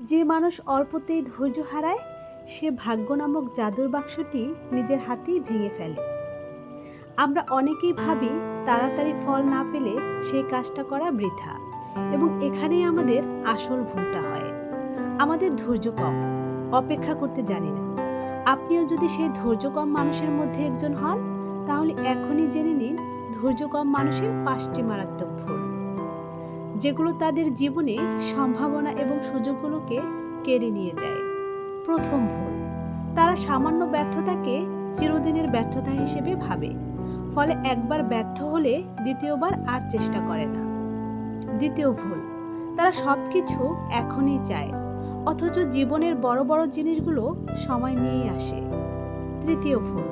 যে মানুষ অল্পতেই ধৈর্য হারায়, সে ভাগ্য নামক জাদুর বাক্সটি নিজের হাতেই ভেঙে ফেলে। আমরা অনেকেই ভাবি তাড়াতাড়ি ফল না পেলে সেই কাজটা করা বৃথা এবং এখানেই আমাদের আসল ভুলটা হয়। আমাদের ধৈর্য কম, অপেক্ষা করতে জানি না। আপনিও যদি সেই ধৈর্য কম মানুষের মধ্যে একজন হন, তাহলে এখনই জেনে নিন ধৈর্য কম মানুষের পাঁচটি মারাত্মক ভুল। যেগুলো তাদের জীবনে সম্ভাবনা এবং সুযোগগুলোকে কেড়ে নিয়ে যায়। প্রথম ভুল, তারা সামান্য ব্যর্থতাকে চিরদিনের ব্যর্থতা হিসেবে ভাবে, ফলে একবার ব্যর্থ হলে দ্বিতীয়বার আর চেষ্টা করে না। দ্বিতীয় ভুল, তারা সব কিছু এখনই চায়, অথচ জীবনের বড় বড় জিনিসগুলো সময় নিয়েই আসে। তৃতীয় ভুল,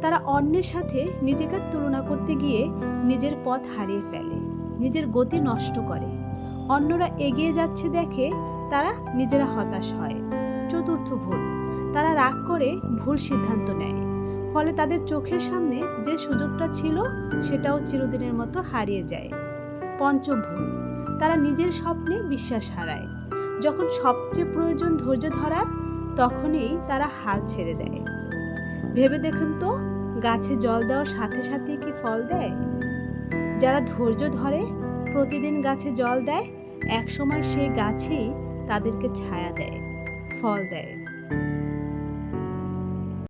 তারা অন্যের সাথে নিজেকে তুলনা করতে গিয়ে নিজের পথ হারিয়ে ফেলে। নিজের গতি নষ্ট করে। অন্যরা এগিয়ে যাচ্ছে দেখে তারা নিজেরা হতাশ হয়। চতুর্থ ভুল, তারা রাগ করে ভুল সিদ্ধান্ত নেয়। ফলে তাদের চোখের সামনে যে সুযোগটা ছিল, সেটাও চিরদিনের মতো হারিয়ে যায়। পঞ্চম ভুল তারা নিজের স্বপ্নে বিশ্বাস হারায়। যখন সবচেয়ে প্রয়োজন ধৈর্য ধরার, তখনই তারা হাল ছেড়ে দেয়। ভেবে দেখুন তো, গাছে জল দেওয়ার সাথে সাথে কি ফল দেয়? যারা ধৈর্য ধরে প্রতিদিন গাছে জল দেয়, একসময় সেই গাছই তাদেরকে ছায়া দেয়, ফল দেয়।